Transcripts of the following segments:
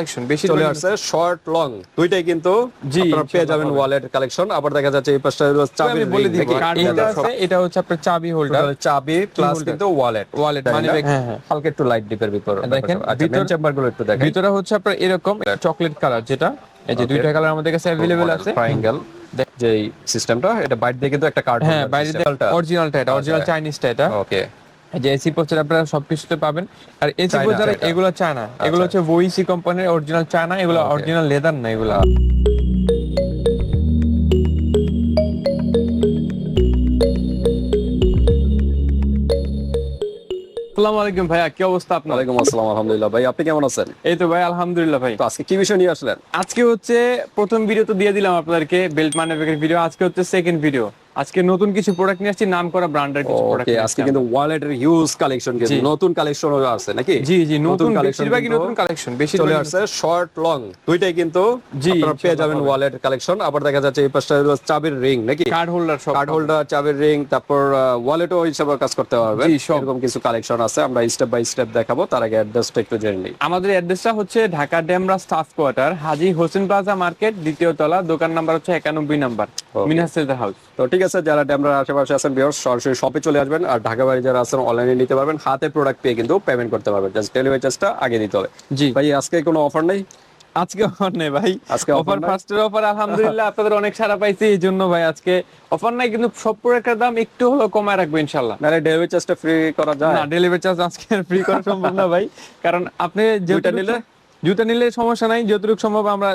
Collection বেশি চলে আসছে শর্ট লং দুইটাই কিন্তু জি, আপনারা পেয়ে যাবেন ওয়ালেট কালেকশন আবার দেখা যাচ্ছে এই পাশটা হলো চাবি বলে দিব এটা হচ্ছে আপনার চাবি হোল্ডার চাবি প্লাস কিন্তু ওয়ালেট হ্যাঁ, হ্যাঁ। হালকা একটু লাইট ডিপের ভিতর দেখেন, আচ্ছা মেন ভিতর- চেম্বারগুলো একটু দেখেন ভিতরে হচ্ছে আপনার এরকম চকলেট কালার যেটা। এই যে দুইটা কালার আমাদের কাছে অ্যাভেলেবেল আছে। ট্রায়াঙ্গেল যে সিস্টেমটা এটা বাইরে দিয়ে কিন্তু একটা কার্ড হ্যাঁ বাইরে অরিজিনালটা এটা অরিজিনাল আচ্ছা। চাইনিজটা এটা। ওকে যে এসি পোস্টার আপনারা সবকিছুতে পাবেন। আর এসি পোস্টার। এগুলো চায়না। এগুলো হচ্ছে ওইসি কোম্পানির অরিজিনাল এগুলো অরিজিনাল লেদার না এগুলো। আসসালামু আলাইকুম ভাইয়া কি অবস্থা আপনার? ওয়ালাইকুম আসসালাম আলহামদুলিল্লাহ। ভাই আপনি কেমন আছেন? এই তো ভাই আলহামদুলিল্লাহ ভাই। তো আজকে কি বিষয় নিয়ে আসলেন? আজকে হচ্ছে প্রথম ভিডিও তো দিয়ে দিলাম আপনাদেরকে বেল্ট মানবেকের ভিডিও আজকে হচ্ছে সেকেন্ড ভিডিও আজকে নতুন কিছু প্রোডাক্ট নিয়ে আসছি নাম করা ব্র্যান্ডের কিছু প্রোডাক্ট ওকে আজকে কিন্তু ওয়ালেটের হিউজ কালেকশন কিন্তু নতুন কালেকশন আছে নাকি? জি জি নতুন collection বেশিরভাগই নতুন কালেকশন বেশি চলে আসছে শর্ট লং দুইটাই কিন্তু জি, আপনারা পেয়ে যাবেন ওয়ালেট কালেকশন আবার দেখা যাচ্ছে এই পাশটা চাবির রিং নাকি? কার্ড হোল্ডার সব কার্ড হোল্ডার চাবির রিং তারপর ওয়ালেটও হিসাবে কাজ করতে সব। এরকম কিছু কালেকশন আছে আমরা স্টেপ বাই স্টেপ দেখাবো। তার আগে অ্যাড্রেসটা একটু জেনে নিই। আমাদের অ্যাড্রেসটা হচ্ছে Dhaka Demra staff quarter Haji Hossain plaza market দ্বিতীয় তলা দোকান নাম্বার হচ্ছে একানব্বই নাম্বার সেলদার হাউস তো ঠিক আছে যারা ড্যামরার আশেপাশে আছেন বিয়ার সরাসরি শপে চলে আসবেন আর ঢাকা বাড়ি যারা আছেন অনলাইনে নিতে পারবেন। হাতে প্রোডাক্ট পেয়ে কিন্তু পেমেন্ট করতে পারবেন। জাস্ট ডেলিভারি চার্জটা আগে দিতে হবে। জি। ভাই আজকে কোনো অফার নেই? আজকে অফার নেই ভাই। আজকে অফার নাই? ফার্স্টের অফার আলহামদুলিল্লাহ আপনাদের অনেক সারা পাইছি এই জন্য ভাই আজকে অফার নাই কিন্তু সব প্রোডাক্টের দাম একটু হলেও কমায় রাখব ইনশাল্লাহ নাহলে ডেলিভারি চার্জটা ফ্রি করা যায়। না ডেলিভারি চার্জ আজকে ফ্রি করা সম্ভব না ভাই। কারণ আপনি যেটা? নিলে? জুতা নিলে সমস্যা নাই যতটুকু সম্ভব আমরা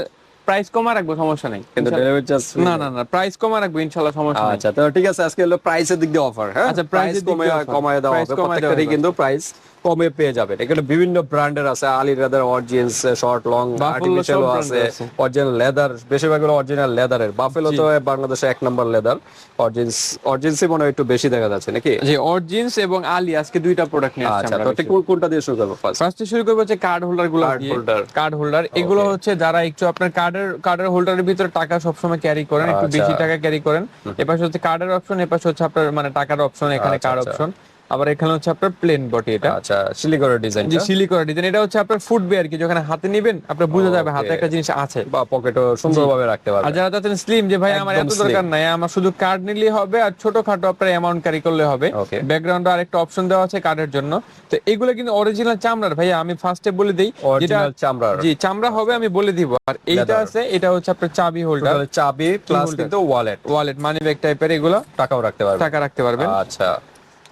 প্রাইস কমা রাখব সমস্যা নাই। কিন্তু। ডেলিভারি চার্জ না না না প্রাইস কমা রাখব ইনশাআল্লাহ সমস্যা নাই। আচ্ছা তো ঠিক আছে আজকে হলো প্রাইসের দিক দিয়ে অফার হ্যাঁ? আচ্ছা, প্রাইস কমে কমায় দেওয়া হবে কমায় দাও প্রত্যেকটারই কিন্তু প্রাইস কমে পেয়ে যাবেন। এখানে বিভিন্ন ব্র্যান্ডের আছে Ali leather origins short long artificial আছে অরিজিনাল লেদার বেশিরভাগ হলো অরিজিনাল লেদারের বাফেলো তো বাংলাদেশে এক নম্বর লেদার অরিজিনস অরিজিনসই মনে হয় একটু বেশি দেখা যাচ্ছে নাকি? যে অরিজিনস এবং আলি আজকে দুইটা প্রোডাক্ট নিয়ে আসছি আচ্ছা তো কোনটা দিয়ে শুরু করব ফার্স্ট ফার্স্টে শুরু করব হচ্ছে কার্ড হোল্ডারগুলো Card holder। কার্ড হোল্ডার এগুলো হচ্ছে যারা একটু আপনার কার্ডের কার্ডের হোল্ডারের ভিতরে টাকা সবসময় ক্যারি করেন একটু আচ্ছা। বেশি টাকা ক্যারি করেন। এপাশে হচ্ছে কার্ডের অপশন এপাশে হচ্ছে আপনার মানে টাকার অপশন এখানে আচ্ছা, কার্ড আচ্ছা। অপশন আবার এখানে হচ্ছে আপনার প্লেন বটি এটা। আচ্ছা শিলিগুড়ির ডিজাইন যে সিলিকন ডিজাইন এটা হচ্ছে আপনার ফুটবে আর কি যখন হাতে নিবেন আপনার বোঝা যাবে হাতে একটা জিনিস আছে। বা পকেটও সুন্দরভাবে রাখতে পারবেন আর যারা চাচ্ছেন স্লিম যে ভাই আমার এত দরকার নাই আমার শুধু কার্ড নিলেই হবে আর ছোটখাটো আপনার অ্যামাউন্ট ক্যারি করলে হবে. ব্যাকগ্রাউন্ডে আরেকটা অপশন দেওয়া আছে কার্ডের জন্য। তো এগুলো কিন্তু অরিজিনাল চামড়ার। ভাই আমি ফার্স্টে বলে দেই যেটা অরিজিনাল চামড়ার। জি চামড়া হবে আমি বলে দিব। আর এইটা আছে এটা হচ্ছে আপনার চাবি হোল্ডার চাবি প্লাস। কিন্তু ওয়ালেট ওয়ালেট মানি ব্যাগ টাইপের এগুলো টাকাও রাখতে পারবেন। টাকা রাখতে পারবেন। আচ্ছা।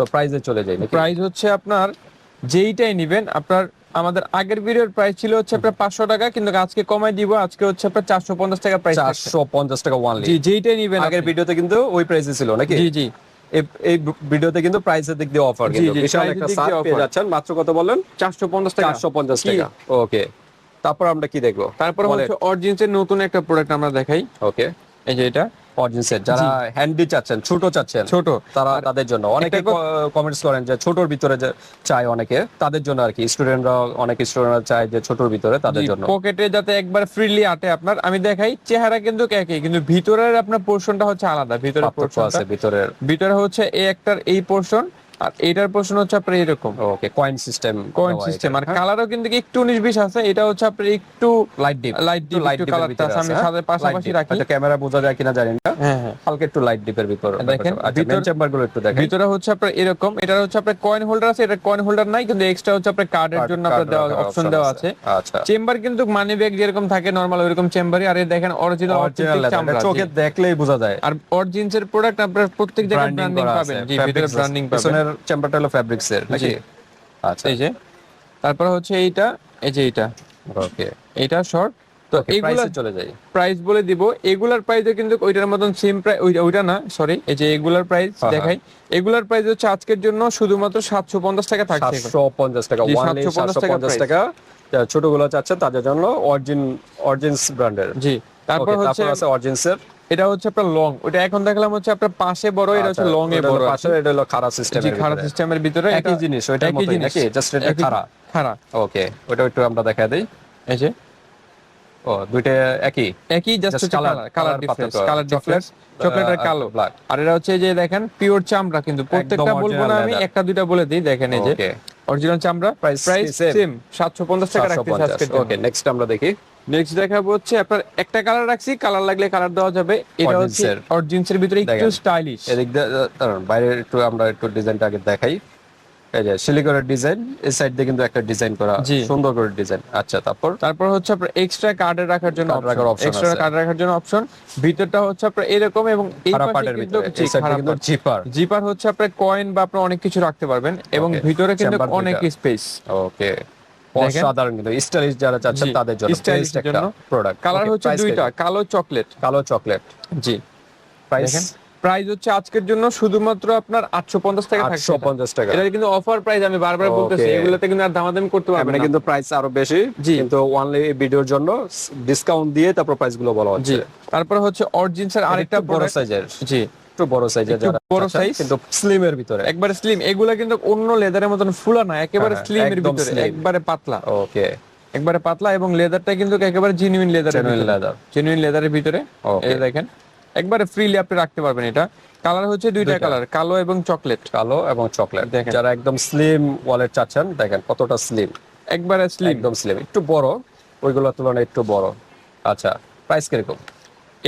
তো প্রাইসে চলে যাই নাকি? প্রাইস হচ্ছে আপনার যেইটাই নিবেন আপনার আমাদের আগের ভিডিওর প্রাইস ছিল হচ্ছে আপনার পাঁচশো টাকা কিন্তু আজকে কমাই দিব আজকে হচ্ছে আপনার চারশো পঞ্চাশ টাকা প্রাইস চারশো পঞ্চাশ টাকা ওয়ানলি জি যেইটাই নিবেন আগের ভিডিওতে কিন্তু ওই প্রাইসে ছিল নাকি? জি জি। এই- ভিডিওতে কিন্তু প্রাইসের দিক দিয়ে অফার কিন্তু। বিশাল একটা সার পেয়ে যাচ্ছেন। মাত্র কত পঞ্চাশ টাকা। চারশো পঞ্চাশ কি? টাকা। ওকে তারপর আমরা কি দেখব? তারপর হচ্ছে অরিজিনসের নতুন একটা প্রোডাক্ট আমরা দেখাই। ওকে এই যে এটা। অডিয়েন্সের যারা হ্যান্ডি চাচ্ছেন ছোট চাচ্ছেন ছোট। তারা তাদের জন্য। অনেকে কমেন্টস করেন যে ছোটর ভিতরে যে চায় অনেকে তাদের জন্য আর কি। স্টুডেন্টরা অনেক স্টুডেন্টরা চায় যে ছোটর ভিতরে তাদের জন্য। পকেটে যাতে একবার ফ্রিলি আটে আপনার। আমি দেখাই চেহারা কিন্তু একই কিন্তু ভিতরের আপনার পোর্শনটা হচ্ছে আলাদা। ভিতরে পোর্শন আছে ভিতরের। ভিতরে হচ্ছে এই একটার এই পোর্শন আর এইটার পোর্শন হচ্ছে আপনার এরকম। Okay coin system coin system আর কালারও কিন্তু একটু উনিশ বিশ আছে এটা হচ্ছে আপনার একটু light deep light deep light ভিতরে আছে আমি সাথে পাশাপাশি রাখি। ক্যামেরা বোঝা যায় কিনা জানি না। হ্যাঁ হ্যাঁ। হালকা একটু লাইট ডিপের ভিতর। দেখেন, আচ্ছা ভিতর- চেম্বারগুলো একটু দেখেন ভিতরে হচ্ছে আপনার এরকম এটা হচ্ছে আপনার কয়েন হোল্ডার আছে এটা কয়েন হোল্ডার নাই কিন্তু এক্সট্রা হচ্ছে আপনার কার্ডের জন্য আপনার দেওয়া অপশন দেওয়া আছে। আচ্ছা। চেম্বার কিন্তু মানি ব্যাগ যেরকম থাকে নরমাল ওইরকম চেম্বারই আর দেখেন অরিজিনাল অরিজিনাল চোখে দেখলেই বোঝা যায়। আর অরিজিনস এর প্রোডাক্ট আপনার প্রত্যেক জায়গায় ব্র্যান্ডিং পাবেন। জি ভিতরে ব্র্যান্ডিং পাবেন। চেম্বারটা হলো ফ্যাব্রিক্স এর নাকি? আচ্ছা। এই যে তারপর হচ্ছে এইটা এই যে এইটা। ওকে। এইটা শর্ট তো এইগুলা চলে যাই। প্রাইস বলে দিব এগুলার প্রাইসও কিন্তু ওইটার মতন সেম প্রাইস ওইটা না সরি এই যে এগুলার প্রাইস হ্যাঁ, দেখাই। এগুলার প্রাইস হচ্ছে আজকের জন্য শুধুমাত্র সাতশো পঞ্চাশ টাকা থাকছে। সাতশো পঞ্চাশ টাকা জি, ওয়ানলি 750 সাতশো টাকা পঞ্চাশ price। টাকা। যারা ছোটগুলো চাচ্ছে তাদের জন্য অরিজিন অরিজিনস ব্র্যান্ডের জি তারপর হচ্ছে আছে অরিজিনস এর। এটা হচ্ছে আপনার লং ওটা এখন দেখলাম হচ্ছে আপনার পাশে বড় এটা হচ্ছে লং এ বড় পাশে এটা হলো খাড়া সিস্টেম খারাপ সিস্টেমের ভিতরে একই জিনিস ওইটার একই জিনিস। নাকি? জাস্ট এটা খাড়া? খাড়া। ওকে ওটা একটু আমরা দেখা দেই। এই যে। ও দুইটা একই? একই just colour colour difference colour difference chocolate আর কালো। black। আর এটা হচ্ছে যে দেখেন পিওর চামড়া কিন্তু প্রত্যেকটা বলব না আমি একটা দুইটা বলে দিই দেখেন এই যে। অরিজিনাল চামড়া প্রাইস? সেম সাতশো পঞ্চাশ টাকা রাখতেছে আজকের ওকে নেক্সট আমরা দেখি। নেক্সট দেখাবো হচ্ছে আপনার একটা কালার রাখছি কালার লাগলে কালার দেওয়া যাবে। এটা হচ্ছে এর। ভিতরে একটু স্টাইলিশ এদিক বাইরে একটু আমরা একটু ডিজাইনটা আগে দেখাই। এই যে সিলিকনের ডিজাইন এই সাইড দিয়ে কিন্তু একটা ডিজাইন করা সুন্দর করে ডিজাইন আচ্ছা তারপর? তারপর হচ্ছে আপনার এক্সট্রা কার্ডে রাখার জন্য রাখার option এক্সট্রা কার্ড রাখার জন্য অপশন ভিতরটা হচ্ছে আপনার এরকম এবং এই পাশে কিন্তু। জিপার জিপার হচ্ছে আপনার কয়েন বা আপনার অনেক কিছু রাখতে পারবেন এবং ভিতরে কিন্তু অনেক স্পেস ওকে। অসাধারণ কিন্তু। স্টাইলিশ যারা চাচ্ছেন তাদের জন্য এর একটা প্রোডাক্ট কালার হচ্ছে দুইটা কালো চকলেট কালো চকলেট জি। প্রাইস প্রাইস হচ্ছে আজকের জন্য শুধুমাত্র আপনার আটশো পঞ্চাশ টাকা থাকছে আটশো এটা। পঞ্চাশ টাকা। এটা কিন্তু অফার প্রাইস আমি বারবার. বলতেছি এগুলোতে কিন্তু আর দামাদামি করতে পারবেন না। কিন্তু প্রাইস আরও বেশি। কিন্তু অনলি ভিডিওর জন্য ডিসকাউন্ট দিয়ে তারপর প্রাইসগুলো বলা হচ্ছে। তারপর হচ্ছে আরেকটা আরেকটা বড় সাইজের জি। একটু বড় সাইজের যারা বড় size। কিন্তু স্লিমের ভিতরে। একবারে স্লিম এগুলা কিন্তু অন্য লেদারের মতন ফুলা না একেবারে হ্যাঁ, স্লিমের একদম ভিতরে একবারে পাতলা। ওকে একবারে পাতলা এবং লেদারটা কিন্তু একেবারে genuine leather Genuine leather। Genuine লেদারের ভিতরে। এই দেখেন একবারে ফ্রিলি আপনি রাখতে পারবেন এটা। কালার হচ্ছে দুইটা। কালার কালো এবং চকলেট কালো এবং চকলেট দেখেন। যারা একদম স্লিম ওয়ালেট চাচ্ছেন দেখেন কতটা স্লিম একবারে স্লিম একদম স্লিম একটু বড় ওইগুলোর তুলনায় একটু বড়। আচ্ছা প্রাইস কীরকম?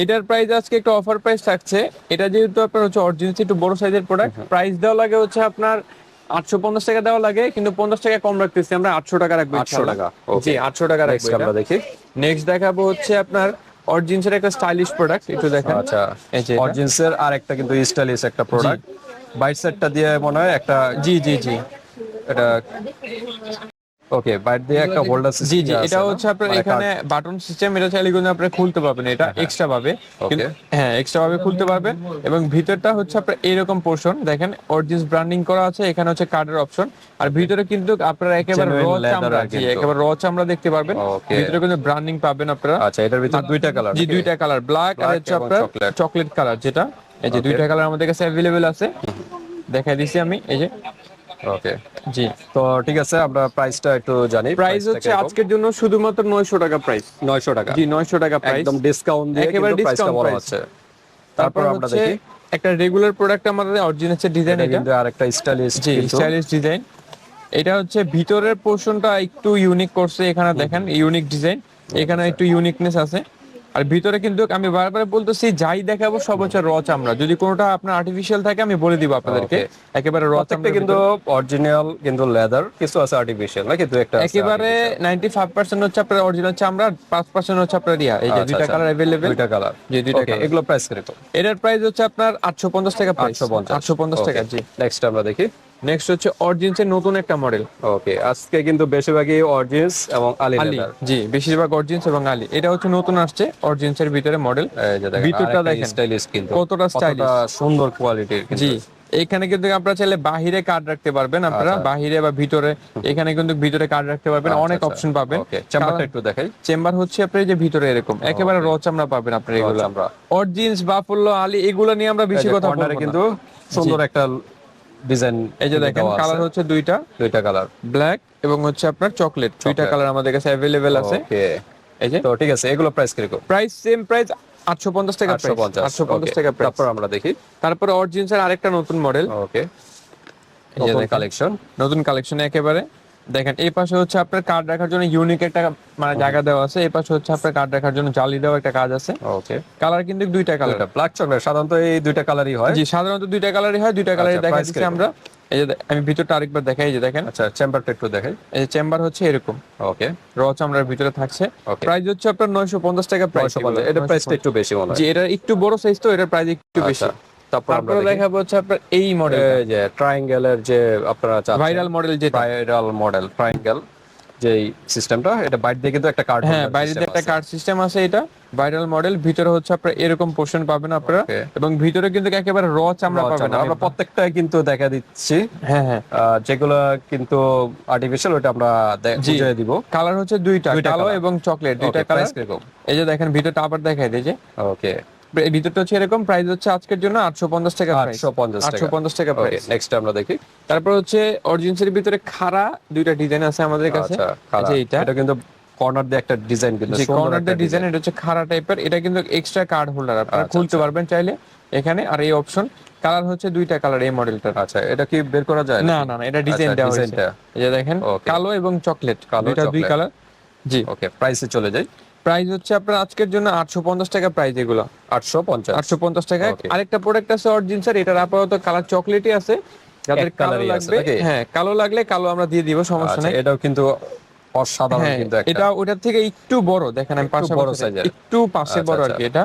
এটার প্রাইস আজকে একটু অফার প্রাইস থাকছে। এটা যেহেতু আপনার হচ্ছে অরিজিনাল একটু বড় সাইজের প্রোডাক্ট প্রাইস দেওয়া লাগে হচ্ছে আপনার আটশো পঞ্চাশ টাকা দেওয়া লাগে কিন্তু পঞ্চাশ টাকা কম রাখতেছি আমরা আটশো টাকা রাখব 800 ইনশাআল্লাহ। টাকা. জি আটশো টাকা রাখব আমরা দেখি। নেক্সট দেখাবো হচ্ছে আপনার অরিজিনসের একটা স্টাইলিশ প্রোডাক্ট একটু দেখেন। আচ্ছা এই যে এটা। অরিজিনসের আর একটা কিন্তু স্টাইলিশ একটা প্রোডাক্ট বাইট সেটটা দিয়ে মনে হয় একটা জি জি জি। এটা ওকে বাইট দিয়ে একটা হোল্ডার জি জি এটা হচ্ছে আপনার মানে এখানে বাটন সিস্টেম এটা চাইলে কিন্তু আপনি খুলতে পারবেন এটা এক্সট্রা ভাবে। কিন্তু হ্যাঁ এক্সট্রা ভাবে খুলতে পারবেন। এবং ভিতরটা হচ্ছে আপনার এরকম পোর্শন দেখেন অরিজিনস ব্র্যান্ডিং করা আছে এখানে হচ্ছে কার্ডের অপশন আর ভিতরে কিন্তু আপনারা একেবারে র চামড়া জি। একেবারে র চামড়া দেখতে পারবেন। ভিতরে কিন্তু ব্র্যান্ডিং পাবেন আপনারা। আচ্ছা এটার ভিতরে দুইটা কালার জি দুইটা কালার ব্ল্যাক আর হচ্ছে আপনার চকলেট কালার যেটা। এই যে দুইটা কালার আমাদের কাছে অ্যাভেলেবেল আছে। দেখাই দিছি আমি এই যে। ওকে। জি তো ঠিক আছে আমরা প্রাইসটা একটু জানি। প্রাইস হচ্ছে আজকের জন্য শুধুমাত্র নয়শো টাকা প্রাইস 900 টাকা। জি নয়শো টাকা প্রাইস একদম ডিসকাউন্ট দিয়ে একেবারে discount বলা। হচ্ছে। তারপর আমরা দেখি। একটা রেগুলার প্রোডাক্ট আমাদের অরিজিনাল ডিজাইন এটা এটা। কিন্তু আরেকটা স্টাইলিশ জি স্টাইলিশ ডিজাইন এটা হচ্ছে ভিতরের পোর্শনটা একটু ইউনিক করছে এখানে দেখেন ইউনিক ডিজাইন এখানে একটু ইউনিকনেস আছে। আর ভিতরে কিন্তু আমি বারবার বলতেছি যাই দেখাবো সব হচ্ছে র চামড়া। যদি কোনোটা আপনার আর্টিফিশিয়াল থাকে আমি বলে দিব আপনাদেরকে. একেবারে র চামড়া কিন্তু অরিজিনাল কিন্তু লেদার কিছু আছে আর্টিফিশিয়াল নাকি দু একটা একেবারে artificial। নাইনটি ফাইভ পার্সেন্ট হচ্ছে আপনার অরিজিনাল চামড়া পাঁচ পার্সেন্ট হচ্ছে আপনার ইয়া এই যে আচ্ছা, দুইটা আচ্ছা। কালার অ্যাভেলেবেল দুইটা কালার যে দুইটা ওকে এগুলো প্রাইস কীরকম? এটার প্রাইস হচ্ছে আপনার আটশো পঞ্চাশ টাকা প্রাইস 850 আটশো পঞ্চাশ টাকা জি। নেক্সট আমরা দেখি। নেক্সট হচ্ছে অরিজিনসের নতুন একটা মডেল ওকে আজকে কিন্তু বেশিরভাগই অরিজিনস এবং আলি জি বেশিরভাগ অরিজিনস এবং আলি এটা হচ্ছে নতুন আসছে অরিজিনসের ভিতরে মডেল ভিতরটা দেখেন স্টাইলিশ কিন্তু। কতটা stylish। সুন্দর কোয়ালিটির জি এখানে কিন্তু আপনারা চাইলে বাহিরে কার্ড রাখতে পারবেন আপনারা বাহিরে বা ভিতরে। এখানে কিন্তু ভিতরে কার্ড রাখতে পারবেন অনেক অপশন পাবেন। ওকে চেম্বারটা একটু দেখাই। চেম্বার হচ্ছে আপনার যে ভিতরে এরকম। একেবারে র চামড়া পাবেন আপনার এগুলো। চামড়া। অরিজিনস বাফুল্লো আলি এগুলো নিয়ে আমরা বেশি কথা বলব কিন্তু সুন্দর একটা ডিজাইন এই যে দেখেন কালার হচ্ছে দুইটা। দুইটা কালার। ব্ল্যাক এবং হচ্ছে আপনার চকলেট দুইটা কালার আমাদের কাছে অ্যাভেলেবেল আছে। এই যে। তো ঠিক আছে এগুলো প্রাইস কীরকম? প্রাইস সেম প্রাইস আটশো পঞ্চাশ টাকা আটশো পঞ্চাশ টাকা প্রাইস তারপর আমরা দেখি। তারপরে অরিজিনসের আরেকটা নতুন মডেল ওকে। এই যে কালেকশন নতুন কালেকশন একেবারে। দেখেন এই পাশে হচ্ছে আপনার কার্ড রাখার জন্য ইউনিক একটা মানে জায়গা দেওয়া আছে। এই পাশে হচ্ছে আপনার কার্ড রাখার জন্য জালি দেওয়া একটা কাজ আছে। ওকে কালার কিন্তু দুইটা কালার এটা ব্ল্যাক চকলেট সাধারণত এই দুইটা কালারই হয়। জি সাধারণত দুইটা কালারই হয় দুইটা কালারই দেখা দিচ্ছি আমরা। এই যে আমি ভিতরটা আরেকবার দেখাই যে দেখেন। আচ্ছা চেম্বারটা একটু দেখাই। এই যে চেম্বার হচ্ছে এরকম। ওকে র চামড়ার ভিতরে থাকছে। প্রাইস হচ্ছে আপনার নয়শো পঞ্চাশ টাকা প্রাইস এটা প্রাইসটা একটু বেশি মনে হয়। জি এটা একটু বড় সাইজ তো এটার প্রাইস একটু বেশি। আচ্ছা, তারপর আমরা দেখাবো হচ্ছে আপনার এই মডেল যে ট্রায়াঙ্গেলের যে আপনারা ভাইরাল মডেল যেটা। ভাইরাল মডেল ট্রায়াঙ্গেল যে সিস্টেমটা এটা বাইরে দিয়ে কিন্তু একটা কার্ড হ্যাঁ বাইরে দিয়ে একটা কার্ড সিস্টেম আছে এটা ভাইরাল মডেল ভিতরে হচ্ছে আপনার এরকম পোর্শন পাবেন আপনারা। এবং ভিতরে কিন্তু একেবারে র চামড়া পাবেন আমরা প্রত্যেকটা কিন্তু দেখা দিচ্ছি। হ্যাঁ হ্যাঁ। যেগুলো কিন্তু আর্টিফিশিয়াল ওটা আমরা বুঝিয়ে দিব। কালার হচ্ছে দুইটা কালো এবং চকলেট দুইটা কালার এই যে দেখেন ভিতরটা আবার দেখাই দিই যে ওকে ভিতরটা হচ্ছে এরকম প্রাইস হচ্ছে আজকের জন্য আটশো পঞ্চাশ টাকা আটশো পঞ্চাশ আটশো পঞ্চাশ টাকা প্রাইস নেক্সট আমরা দেখি। তারপর হচ্ছে অরিজিনসের ভিতরে খাড়া দুইটা ডিজাইন আছে আমাদের কাছে। আচ্ছা এইটা। এটা কিন্তু কর্নার দিয়ে একটা ডিজাইন কিন্তু কর্নার একটা ডিজাইন এটা হচ্ছে খাড়া টাইপের এটা কিন্তু এক্সট্রা কার্ড হোল্ডার আপনারা আচ্ছা, খুলতে পারবেন চাইলে এখানে। আর এই অপশন কালার হচ্ছে দুইটা কালার এই মডেলটা আচ্ছা এটা কি বের করা যায় না না না এটা ডিজাইন আচ্ছা, দেওয়া হয়েছে। ডিজাইনটা। এই যে দেখেন কালো এবং চকলেট কালো, দুই কালার জি। ওকে প্রাইসে চলে যাই। প্রাইস হচ্ছে আপনার আজকের জন্য আটশো পঞ্চাশ টাকা প্রাইস এগুলো। আটশো পঞ্চাশ। আটশো পঞ্চাশ টাকা। আরেকটা প্রোডাক্ট আছে অরিজিন স্যার এটার আপাতত কালার চকলেটই আছে। যাদের কালো লাগবে হ্যাঁ কালো লাগলে কালো আমরা দিয়ে দিব সমস্যা আচ্ছা নেই। এটাও কিন্তু অসাধারণ হ্যাঁ কিন্তু এটা ওটার থেকে একটু বড় দেখেন আমি পাশে বড় size-এর। একটু পাশে আচ্ছা, বড় আর আচ্ছা। কি এটা।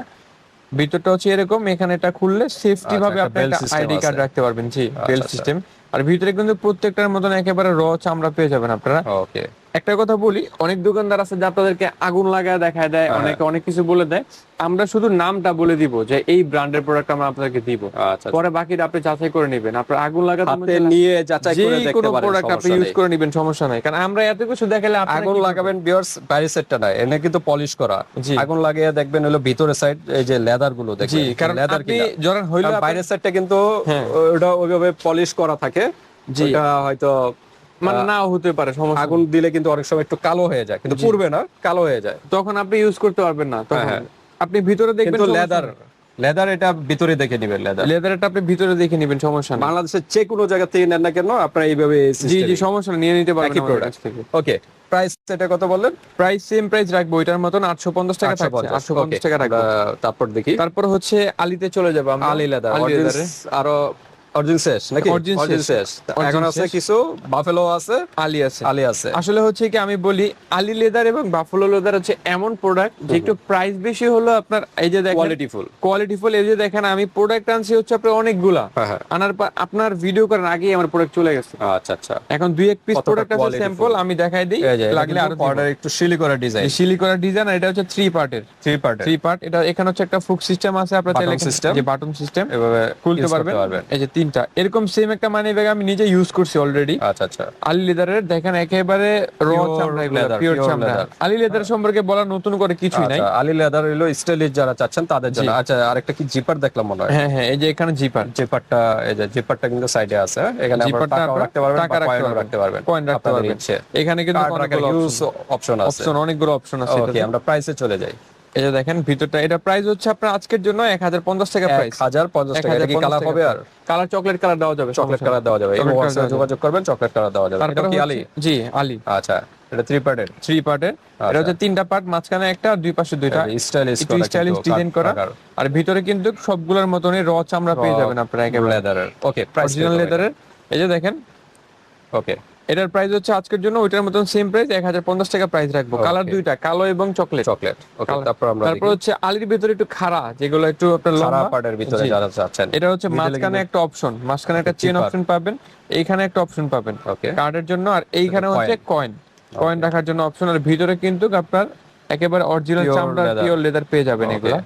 ভিতরটা হচ্ছে এরকম এখানে এটা খুললে সেফটি আচ্ছা, ভাবে আপনি একটা আইডি কার্ড রাখতে পারবেন জি বেল আচ্ছা। সিস্টেম আর ভিতরে কিন্তু প্রত্যেকটার মতন একেবারে র চামড়া পেয়ে যাবেন আপনারা। ওকে একটা কথা বলি অনেক দোকানদার আছে যা আপনাদেরকে আগুন লাগায় দেখায় দেয় হ্যাঁ। অনেকে অনেক কিছু বলে দেয়। আমরা শুধু নামটা বলে দিব যে এই ব্র্যান্ডের প্রোডাক্ট আমরা আপনাদেরকে দিব। আচ্ছা পরে বাকিটা আপনি যাচাই করে নেবেন। আপনার আগুন লাগাতে হাতে নিয়ে যাচাই করে দেখতে পারেন প্রোডাক্ট আপনি ইউজ করে নেবেন সমস্যা নাই। কারণ আমরা এত কিছু দেখালে আগুন কি লাগাবেন বিয়ার্স বাইরের সেটটা না এনে কিন্তু পলিশ করা। আগুন লাগিয়ে দেখবেন হলো ভিতরে সাইড এই যে লেদারগুলো দেখবেন। কারণ লেদার কিনা। যখন হইল বাইরের সাইডটা কিন্তু হ্যাঁ। ওটা ওইভাবে পলিশ করা থাকে। জি। হয়তো মানে নাও হতে পারে সমস্যা আগুন দিলে কিন্তু অনেক সময় একটু কালো হয়ে যায় কিন্তু পূর্বে না কালো হয়ে যায়। তখন আপনি ইউজ করতে পারবেন না তখন হ্যাঁ। আপনি ভিতরে দেখবেন লেদার লেদার এটা ভিতরে দেখে নিবেন লেদার লেদারটা আপনি ভিতরে দেখে নেবেন সমস্যা নেই। বাংলাদেশের যে কোনো জায়গা থেকে নেন না কেন আপনারা এইভাবে জি জি সমস্যা নিয়ে নিতে পারবেন প্রোডাক্ট থেকে। ওকে প্রাইস এটা কত বললেন? প্রাইস সেম প্রাইস রাখব ওইটার মতন আটশো পঞ্চাশ টাকা থাকছে 850 আটশো পঞ্চাশ টাকা রাখব। তারপর দেখি। তারপর হচ্ছে আলিতে চলে যাব আমরা আলি লেদার লেদারে আরও অরিজিন শেষ নাকি? শেষ। এখন আছে কিছু? বাফেলো আছে? আলি আছে। আলি আছে। আসলে হচ্ছে কি আমি বলি আলি লেদার এবং বাফলো লেদার হচ্ছে এমন প্রোডাক্ট যে একটু প্রাইস বেশি হলো আপনার এই যে দেখেন কোয়ালিটিফুল কোয়ালিটিফুল এই যে দেখেন আমি প্রোডাক্ট আনছি হচ্ছে আপনার অনেকগুলা। হ্যাঁ হ্যাঁ। আনার পর আপনার ভিডিও করার আগেই আমার প্রোডাক্ট চলে গেছে। আচ্ছা আচ্ছা। এখন দুই এক পিস প্রোডাক্ট আছে স্যাম্পল আমি দেখাই দিই। লাগলে আরও অর্ডার একটু শিলি করা ডিজাইন শিলি করা ডিজাইন আর এটা হচ্ছে থ্রি পার্টের থ্রি পার্ট থ্রি পার্ট এটা এখানে হচ্ছে একটা ফুক সিস্টেম আছে আপনার system। যে বাটন সিস্টেম এভাবে খুলতে পারবেন। এই যে তিনটা। এরকম সেম একটা মানি ব্যাগ আমি নিজে ইউজ করছি অলরেডি আচ্ছা আচ্ছা। আলি লেদারের দেখেন একেবারে র চামড়া leather, পিওর চামড়া। আলি লেদার সম্পর্কে বলা নতুন করে কিছুই নাই। আচ্ছা আলি লেদার হলো স্টাইলিশ যারা চাচ্ছেন তাদের জন্য। আচ্ছা আরেকটা কি জিপার দেখলাম মনে হয়? হ্যাঁ হ্যাঁ এই যে এখানে জিপার জিপারটা এই যে জিপারটা কিন্তু সাইডে আছে। এখানে আপনারা জিপারটা রাখতে পারবেন টাকা টাকা রাখতে পারবেন। কয়েন রাখতে পারবেন। এখানে কিন্তু অনেকগুলো অপশন আছে। অপশন অনেকগুলো অপশন আছে। ওকে আমরা প্রাইসে চলে যাই। এই যে দেখেন ভিতরটা এটা প্রাইস হচ্ছে আপনার আজকের জন্য এক হাজার পঞ্চাশ টাকা প্রাইস হাজার পঞ্চাশ টাকা এটা কি কালার হবে আর? কালার চকলেট কালার দেওয়া যাবে চকলেট কালার দেওয়া যাবে। Chocolate হোয়াটসঅ্যাপে যোগাযোগ করবেন চকলেট কালার দেওয়া যাবে। এটা কি আলি? জি আলি। আচ্ছা এটা থ্রি পার্টের থ্রি পার্টের এটা হচ্ছে তিনটা পার্ট মাঝখানে একটা আর দুই পাশে দুইটা। স্টাইলিশ একটু স্টাইলিশ ডিজাইন করা আর ভিতরে কিন্তু সবগুলোর মতনই র চামড়া পেয়ে যাবেন আপনারা একেবারে। লেদারের ওকে প্রাইস অরিজিনাল লেদারের এই যে দেখেন। ওকে এটার প্রাইস হচ্ছে আজকের জন্য ওইটার মতন সেম প্রাইস এক হাজার পঞ্চাশ টাকা প্রাইস রাখব। কালার দুইটা কালো এবং চকলেট চকলেট তারপর আমরা তারপর হচ্ছে আলির ভিতরে একটু খাড়া যেগুলো একটু আপনার লম্বা। পার্টের ভিতরে যারা চাচ্ছেন এটা হচ্ছে মাঝখানে একটা অপশন মাঝখানে একটা চেন অপশন পাবেন। এইখানে একটা অপশন পাবেন। ওকে কার্ডের জন্য আর এইখানে হচ্ছে কয়েন কয়েন রাখার জন্য অপশন আর ভিতরে কিন্তু আপনার একেবারে অরিজিনাল চামড়া। পিওর লেদার পেয়ে যাবেন. এগুলো।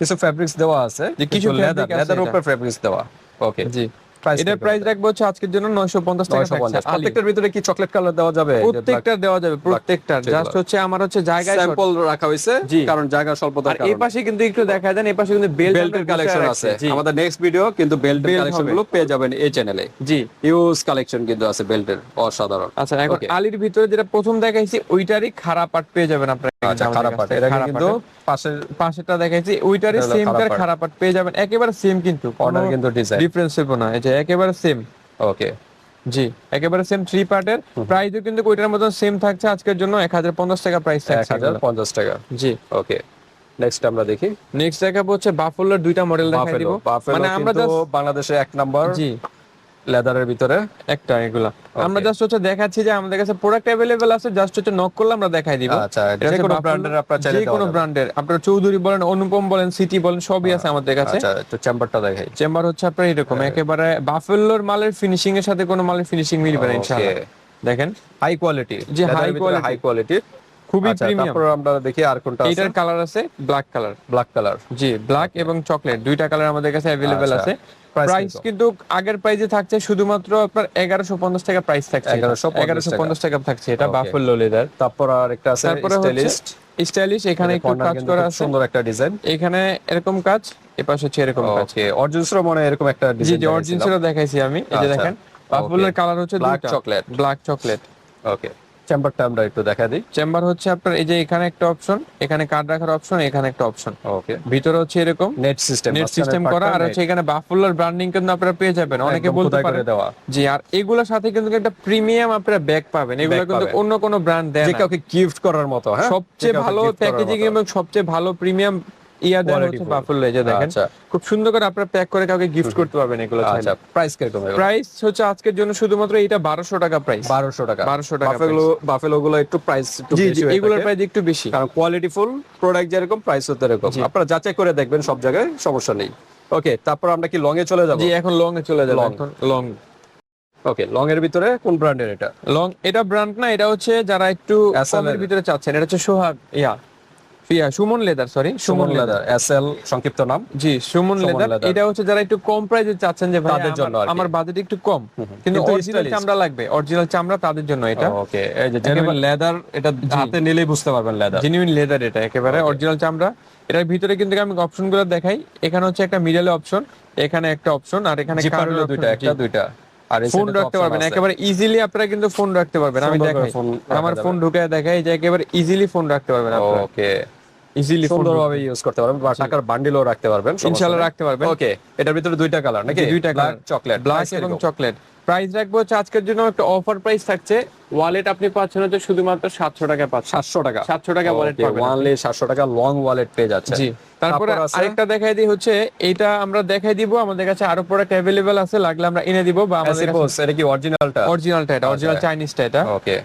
কিছু ফেব্রিক্স দেওয়া আছে যে কিছু লেদার লেদার উপর ফেব্রিক্স দেওয়া। ওকে জি। প্রাইস প্রাইস রাখব হচ্ছে আজকের জন্য নয়শো পঞ্চাশ টাকা থাকছে। প্রত্যেকটার ভিতরে কি চকলেট কালার দেওয়া যাবে? প্রত্যেকটা দেওয়া যাবে প্রত্যেকটা। জাস্ট হচ্ছে আমার হচ্ছে জায়গায় স্যাম্পল রাখা হয়েছে কারণ জায়গা স্বল্পতার আর এই পাশে কিন্তু একটু দেখা দেন এই পাশে কিন্তু বেল্টের কালেকশন আছে। আমাদের নেক্সট ভিডিও কিন্তু বেল্টের Belt কালেকশনগুলো পেয়ে যাবেন এই চ্যানেলে জি। ইউজ কালেকশন কিন্তু আছে বেল্টের অসাধারণ। আচ্ছা এখন. আলির ভিতরে যেটা প্রথম দেখাইছি ওইটারই খারাপ পার্ট পেয়ে যাবেন আপনারা। আচ্ছা খারাপ পার্ট এটা কিন্তু পাশের পাশেরটা দেখাইছি। ওইটারই সেম খারাপ পেয়ে যাবেন। একেবারে সেম কিন্তু। অর্ডার কিন্তু ডিজাইন ডিফারেন্স হবে না যে একেবারে সেম ওকে জি একেবারে সেম থ্রি পার্টের প্রাইসও কিন্তু ওইটার মতন সেম থাকছে আজকের জন্য। এক হাজার পঞ্চাশ টাকা প্রাইস এক থাকছে হাজার এগুলো। পঞ্চাশ টাকা। জি। ওকে নেক্সট আমরা দেখি। নেক্সট দেখাবো হচ্ছে বাফুলার দুইটা মডেল দেখাই দিব। মানে আমরা বাংলাদেশে এক নাম্বার জি। লেদারের ভিতরে? একটা এগুলা। আমরা জাস্ট হচ্ছে দেখাচ্ছি যে আমাদের কাছে প্রোডাক্ট অ্যাভেলেবেল আছে জাস্ট হচ্ছে নক করলে আমরা দেখাই দিব। আচ্ছা যে কোনো ব্র্যান্ডের আপনারা চাইলে যে কোনো ব্র্যান্ডের আপনার চৌধুরী বলেন অনুপম বলেন সিটি বলেন সবই আছে আমাদের কাছে। আচ্ছা একটু চেম্বারটা দেখাই। চেম্বার হচ্ছে আপনার এরকম একেবারে বাফেলোর মালের ফিনিশিং এর সাথে কোনো মালের ফিনিশিং মিলবে না ইনশাআল্লাহ। দেখেন? হাই কোয়ালিটি জি, high quality। হাই কোয়ালিটি খুবই প্রিমিয়াম তারপর আমরা দেখি আর কোনটা আছে। এটার কালার আছে ব্ল্যাক কালার ব্ল্যাক কালার জি ব্ল্যাক এবং চকলেট দুইটা কালার আমাদের কাছে অ্যাভেলেবেল আচ্ছা। আছে। প্রাইস কিন্তু। আগের প্রাইসে থাকছে শুধুমাত্র আপনার এগারোশো পঞ্চাশ টাকা প্রাইস থাকছে। 1150 টাকা। থাকছে এটা বাফেলো লেদার তারপর আর একটা আছে স্টাইলিস্ট স্টাইলিশ এখানে একটু কাজ করা আছে। সুন্দর একটা ডিজাইন এখানে এরকম কাজ এপাশে হচ্ছে এরকম কাজ। ওকে অর্জুনসরও মনে এরকম একটা জি ডিজাইন জি অরিজিনাল দেখাইছি আমি। এই যে আচ্ছা, দেখেন বাফেলোর কালার হচ্ছে দুইটা। chocolate। ব্ল্যাক চকলেট ওকে চেম্বারটা আমরা একটু দেখা দিই। চেম্বার হচ্ছে আপনার এই যে এখানে একটা অপশন এখানে কার্ড রাখার অপশন এখানে একটা অপশন। ওকে। ভিতরে হচ্ছে এরকম নেট সিস্টেম নেট সিস্টেম করা আর হচ্ছে এখানে বাফুলার ব্র্যান্ডিং কিন্তু আপনারা পেয়ে যাবেন অনেকে বলতে পারে দেওয়া। জি আর এগুলোর সাথে কিন্তু একটা প্রিমিয়াম আপনারা ব্যাগ পাবেন এগুলো কিন্তু অন্য কোনো ব্র্যান্ড দেয় যে না। কাউকে গিফট করার মতো হ্যাঁ? সবচেয়ে ভালো প্যাকেজিং এবং সবচেয়ে ভালো প্রিমিয়াম ইয়া দেওয়া Quality হচ্ছে। বাফুল যে দেখেন। আচ্ছা খুব সুন্দর করে আপনারা প্যাক করে কাউকে গিফট করতে পারবেন এগুলো। আচ্ছা প্রাইস কীরকম এগুলো? প্রাইস হচ্ছে আজকের জন্য শুধুমাত্র এটা বারোশো টাকা প্রাইস বারোশো টাকা। 1200 টাকা বাফেলো বাফেলো গুলো একটু প্রাইস একটু বেশি এগুলোর প্রাইস একটু বেশি। কারণ কোয়ালিটি ফুল প্রোডাক্ট যেরকম প্রাইস হতে এরকম। আপনারা যাচাই করে দেখবেন সব জায়গায় সমস্যা নেই। ওকে তারপর আমরা কি লং এ চলে যাব? জি এখন লং এ চলে যাবে। এখন লং ওকে লং এর ভিতরে কোন ব্র্যান্ডের এটা? লং এটা ব্র্যান্ড না এটা হচ্ছে যারা একটু কমের। ভিতরে চাচ্ছেন এটা হচ্ছে Sohag. Yeah yeah Suman leather sorry Suman leather SL সংক্ষিপ্ত নাম? জি সুমন লেদার। এটা হচ্ছে যারা একটু কম প্রাইসে চাচ্ছেন যে ভাই তাদের জন্য আমার বাজেট একটু কম। কিন্তু অরিজিনাল চামড়া লাগবে। অরিজিনাল চামড়া তাদের জন্য এটা। ওকে এই যে জেনুইন লেদার এটা হাতে নিলেই বুঝতে পারবেন লেদার জেনুইন লেদার এটা একেবারে অরিজিনাল চামড়া। এটার ভিতরে কিন্তু আমি অপশনগুলো দেখাই। এখানে হচ্ছে একটা মিডলে অপশন এখানে একটা অপশন আর এখানে জিপার দুইটা একটা দুইটা। আর ফোন রাখতে পারবেন। একেবারে ইজিলি আপনারা কিন্তু ফোন রাখতে পারবেন। আমি দেখাই। আমার ফোন ঢুকে দেখাই যে একেবারে ইজিলি ফোন রাখতে পারবেন আপনারা। ওকে ইজিলি সুন্দরভাবে ইউজ করতে পারবেন বা টাকার বান্ডিলও রাখতে পারবেন ইনশাআল্লাহ রাখতে পারবেন। ওকে এটার ভিতরে দুইটা কালার নাকি? দুইটা কালার চকলেট ব্ল্যাক এবং চকলেট প্রাইস রাখব হচ্ছে আজকের জন্য একটা অফার প্রাইস থাকছে। ওয়ালেট আপনি পাচ্ছেন হচ্ছে শুধুমাত্র সাতশো টাকা পাচ্ছেন। সাতশো টাকা। সাতশো টাকা ওয়ালেট পাবেন ওয়ানলি সাতশো টাকা লং ওয়ালেট পেয়ে যাচ্ছে জি তারপরে আরেকটা দেখাই দিই হচ্ছে এটা আমরা দেখাই দিব আমাদের কাছে আরও প্রোডাক্ট অ্যাভেলেবেল আছে লাগলে আমরা এনে দিব বা আমাদের কাছে এটা কি অরিজিনালটা অরিজিনালটা এটা অরিজিনাল। চাইনিজটা এটা। ওকে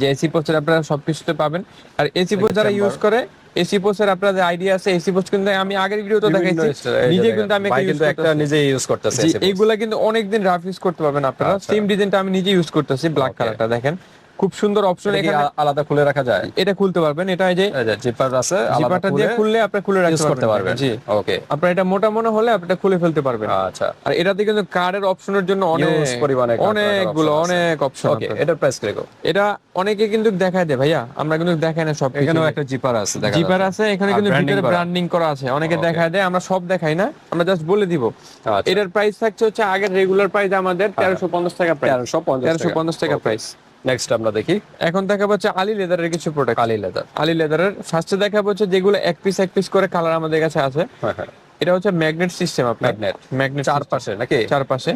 যে এসি পোস্টের আপনারা সবকিছুতে পাবেন। আর এসি পোস্ট যারা ইউজ করে এসি পোস্টের আপনাদের আইডিয়া আছে এসি পোস্ট কিন্তু আমি আগের ভিডিওতে দেখাইছি। নিজে কিন্তু আমি কিন্তু একটা নিজে ইউজ করতেছি এইগুলা কিন্তু অনেকদিন রাফ ইউজ করতে পারবেন আপনারা। আচ্ছা। সেম ডিজাইনটা আমি নিজে ইউজ করতেছি ব্ল্যাক. কালারটা দেখেন। খুব সুন্দর অপশন এখানে আলাদা খুলে রাখা যায়? এটা খুলতে পারবেন। এটা এই যে জিপার আছে জিপারটা দিয়ে খুললে আপনি খুলে রাখতে করতে পারবেন। জি। ওকে আপনার এটা মোটা মনে হলে আপনি এটা খুলে ফেলতে পারবেন। আচ্ছা। আর এটাতে কিন্তু কার্ডের অপশনের জন্য অনেক পরিমাণে অনেকগুলো অনেক অপশন ওকে এটার প্রাইস কীরকম এটা অনেকে কিন্তু দেখায় দেয় ভাইয়া। আমরা কিন্তু দেখাই না সব এখানেও একটা জিপার আছে দেখা জিপার আছে এখানে কিন্তু ভিতরে করা। ব্র্যান্ডিং করা আছে। অনেকে দেখায় দেয় আমরা সব দেখাই না। আমরা জাস্ট বলে দিব। আচ্ছা। এটার প্রাইস থাকছে হচ্ছে আগের রেগুলার প্রাইস আমাদের তেরোশো পঞ্চাশ টাকা প্রাইস তেরোশো পঞ্চাশ তেরোশো পঞ্চাশ টাকা প্রাইস নেক্সট আমরা দেখি। এখন দেখা হচ্ছে আলি লেদারের কিছু প্রোডাক্ট কালি লেদার আলি লেদারের ফার্স্টে দেখা হচ্ছে যেগুলো এক পিস এক পিস করে কালার আমাদের কাছে আছে। হ্যাঁ হ্যাঁ। এটা হচ্ছে ম্যাগনেট সিস্টেম আপনার। Magnet। ম্যাগনেট চারপাশে নাকি? চারপাশে।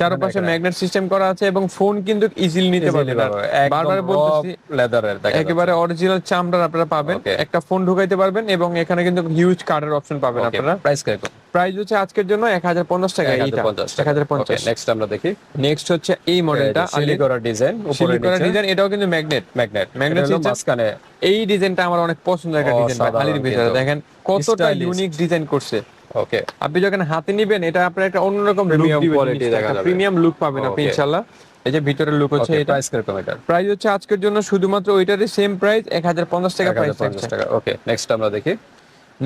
চারপাশে ম্যাগনেট সিস্টেম করা আছে এবং ফোন কিন্তু ইজিলি নিতে পারবেন আর বারবার বলতেছি লেদারের একেবারে অরিজিনাল চামড়ার আপনারা পাবেন। একটা ফোন ঢুকাইতে পারবেন এবং এখানে কিন্তু হিউজ কার্ডের অপশন পাবেন আপনারা। প্রাইস কীরকম প্রাইস হচ্ছে আজকের জন্য এক হাজার পঞ্চাশ টাকা এইটা এক হাজার পঞ্চাশ নেক্সট আমরা দেখি। নেক্সট হচ্ছে এই মডেলটা সিলিকরা ডিজাইন উপরে নিচে। ডিজাইন এটাও কিন্তু ম্যাগনেট ম্যাগনেট ম্যাগনেট মাঝখানে। এই ডিজাইনটা আমার অনেক পছন্দের একটা ডিজাইন আলির ভিতরে দেখেন কতটা ইউনিক ডিজাইন করছে। ওকে আপনি যখন হাতে নিবেন এটা আপনার একটা অন্যরকম Premium quality দেখা যাবে। প্রিমিয়াম লুক পাবেন আপনি. ইনশাআল্লাহ। এই যে ভিতরের লুক হচ্ছে এটা। প্রাইস কীরকম এটা প্রাইস হচ্ছে আজকের জন্য শুধুমাত্র ওইটারই সেম প্রাইস এক হাজার পঞ্চাশ টাকা প্রাইস 1050 টাকা। ওকে নেক্সট আমরা দেখি।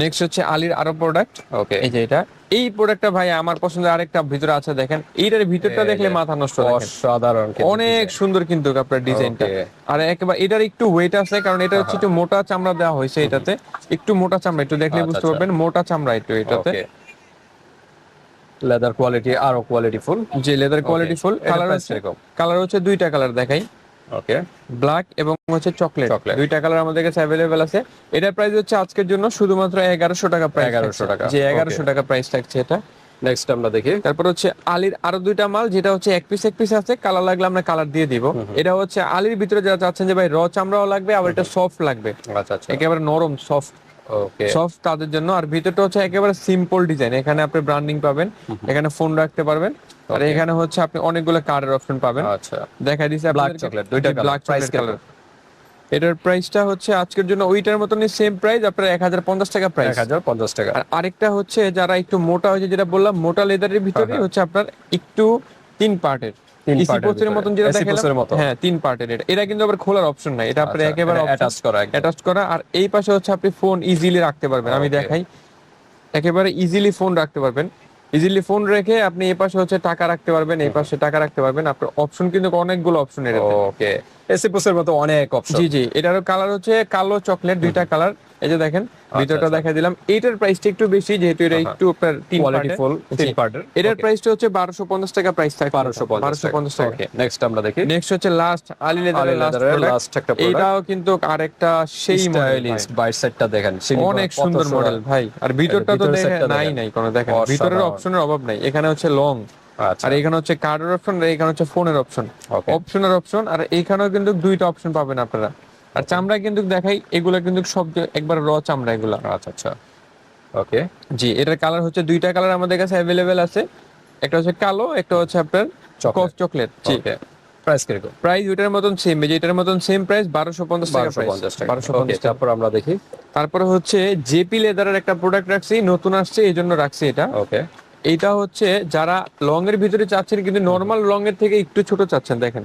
নেক্সট হচ্ছে আলির আরও প্রোডাক্ট ওকে এই যে এটা। এই প্রোডাক্টটা ভাই আমার পছন্দের আরেকটা ভিতরে আছে দেখেন। এইটার ভিতরটা দেখলে মাথা নষ্ট অসাধারণ অনেক সুন্দর কিন্তু আপনার ডিজাইনটা আর একেবারে এটার একটু ওয়েট আছে কারণ এটা হচ্ছে একটু মোটা চামড়া দেওয়া হয়েছে এটাতে। একটু মোটা চামড়া একটু দেখলে আচ্ছা, বুঝতে আচ্ছা। পারবেন মোটা চামড়া একটু এটাতে। লেদার কোয়ালিটি আরও কোয়ালিটি ফুল যে লেদার কোয়ালিটি ফুল কালার হচ্ছে কালার হচ্ছে দুইটা কালার দেখাই। ওকে ব্ল্যাক এবং হচ্ছে চকলেট। দুইটা কালার আমাদের কাছে অ্যাভেলেবেল আছে। এটার প্রাইস হচ্ছে আজকের জন্য শুধুমাত্র এগারোশো টাকা প্রাইস এগারোশো টাকা। যে এগারোশো টাকা প্রাইস থাকছে এটা। নেক্সট আমরা দেখি। তারপর হচ্ছে আলির আরও দুইটা মাল যেটা হচ্ছে এক পিস এক পিস আছে। কালার লাগলে আমরা কালার দিয়ে দিব। এটা হচ্ছে আলির ভিতরে যারা চাচ্ছেন যে ভাই র চামড়াও লাগবে আবার এটা সফট লাগবে। আচ্ছা আচ্ছা। একেবারে নরম সফট সফট তাদের জন্য। আর ভিতরটা হচ্ছে একেবারে সিম্পল ডিজাইন এখানে আপনি ব্র্যান্ডিং পাবেন এখানে ফোন রাখতে পারবেন। আর এখানে হচ্ছে আপনি অনেকগুলো কার্ডের অপশন পাবেন। আচ্ছা। দেখা দিছে Black chocolate, দুইটা ব্ল্যাক চকলেট কালার এটার প্রাইসটা হচ্ছে আজকের জন্য ওইটার মতনই সেম প্রাইস আপনার এক হাজার পঞ্চাশ টাকা প্রাইস এক হাজার পঞ্চাশ টাকা। আর আরেকটা হচ্ছে যারা একটু মোটা হয়েছে যেটা বললাম মোটা লেদারের ভিতরে হ্যাঁ, হ্যাঁ। হচ্ছে আপনার একটু তিন পার্টের তিন এর এর। হ্যাঁ পার্টের এটা। এটা কিন্তু আবার খোলার অপশন নাই। এটা আপনার আচ্ছা, একেবারে এটা করা অ্যাটাচ করা। আর এই পাশে হচ্ছে আপনি ফোন ইজিলি রাখতে পারবেন। আমি দেখাই। একেবারে ইজিলি ফোন রাখতে পারবেন। ইজিলি ফোন রেখে আপনি এই পাশে হচ্ছে টাকা রাখতে পারবেন। এই পাশে টাকা রাখতে পারবেন। আপনার অপশন কিন্তু অনেকগুলো অপশন ওকে এসি মতো অনেক অপশন জি জি। এটারও কালার হচ্ছে কালো চকলেট দুইটা কালার এই যে দেখেন ভিতরটা দেখা দিলাম। এটার প্রাইসটা একটু বেশি যেহেতু এটা একটু আপনার তিন কোয়ালিটি। ফুল তিন পার্টের এটার প্রাইসটা হচ্ছে বারোশো পঞ্চাশ টাকা প্রাইস থাকে বারোশো বারোশো পঞ্চাশ টাকা। ওকে নেক্সট আমরা দেখি। নেক্সট হচ্ছে লাস্ট আলি লেদারের লাস্ট একটা প্রোডাক্ট এটাও কিন্তু আরেকটা সেই মডেল স্টাইলিশ বাইট সেটটা দেখেন। অনেক সুন্দর মডেল ভাই। আর ভিতরটা তো ভিতরের দেখে setটা নাই নাই কোনো দেখেন। ভিতরের অপশনের অভাব নাই। এখানে হচ্ছে লং আচ্ছা। আর এখানে হচ্ছে কার্ডের অপশন আর এখানে হচ্ছে ফোনের অপশন. অপশনের অপশন আর এখানেও কিন্তু দুইটা অপশন পাবেন আপনারা। আর চামড়া কিন্তু দেখাই এগুলা কিন্তু সব একবার র চামড়া এগুলা। আচ্ছা আচ্ছা। ওকে জি এটার কালার হচ্ছে দুইটা কালার আমাদের কাছে অ্যাভেলেবেল আছে। একটা হচ্ছে কালো একটা হচ্ছে আপনার Chocolate. চকলেট জি। প্রাইস কীরকম? প্রাইস ওইটার মতন সেম যে এটার মতন সেম প্রাইস বারোশো পঞ্চাশ টাকা বারোশো পঞ্চাশ তারপর আমরা দেখি। তারপরে হচ্ছে জেপি লেদারের একটা প্রোডাক্ট রাখছি নতুন আসছে এই জন্য রাখছি এটা। ওকে এইটা হচ্ছে যারা লং এর ভিতরে চাচ্ছেন কিন্তু নর্মাল লং এর থেকে একটু ছোট চাচ্ছেন দেখেন।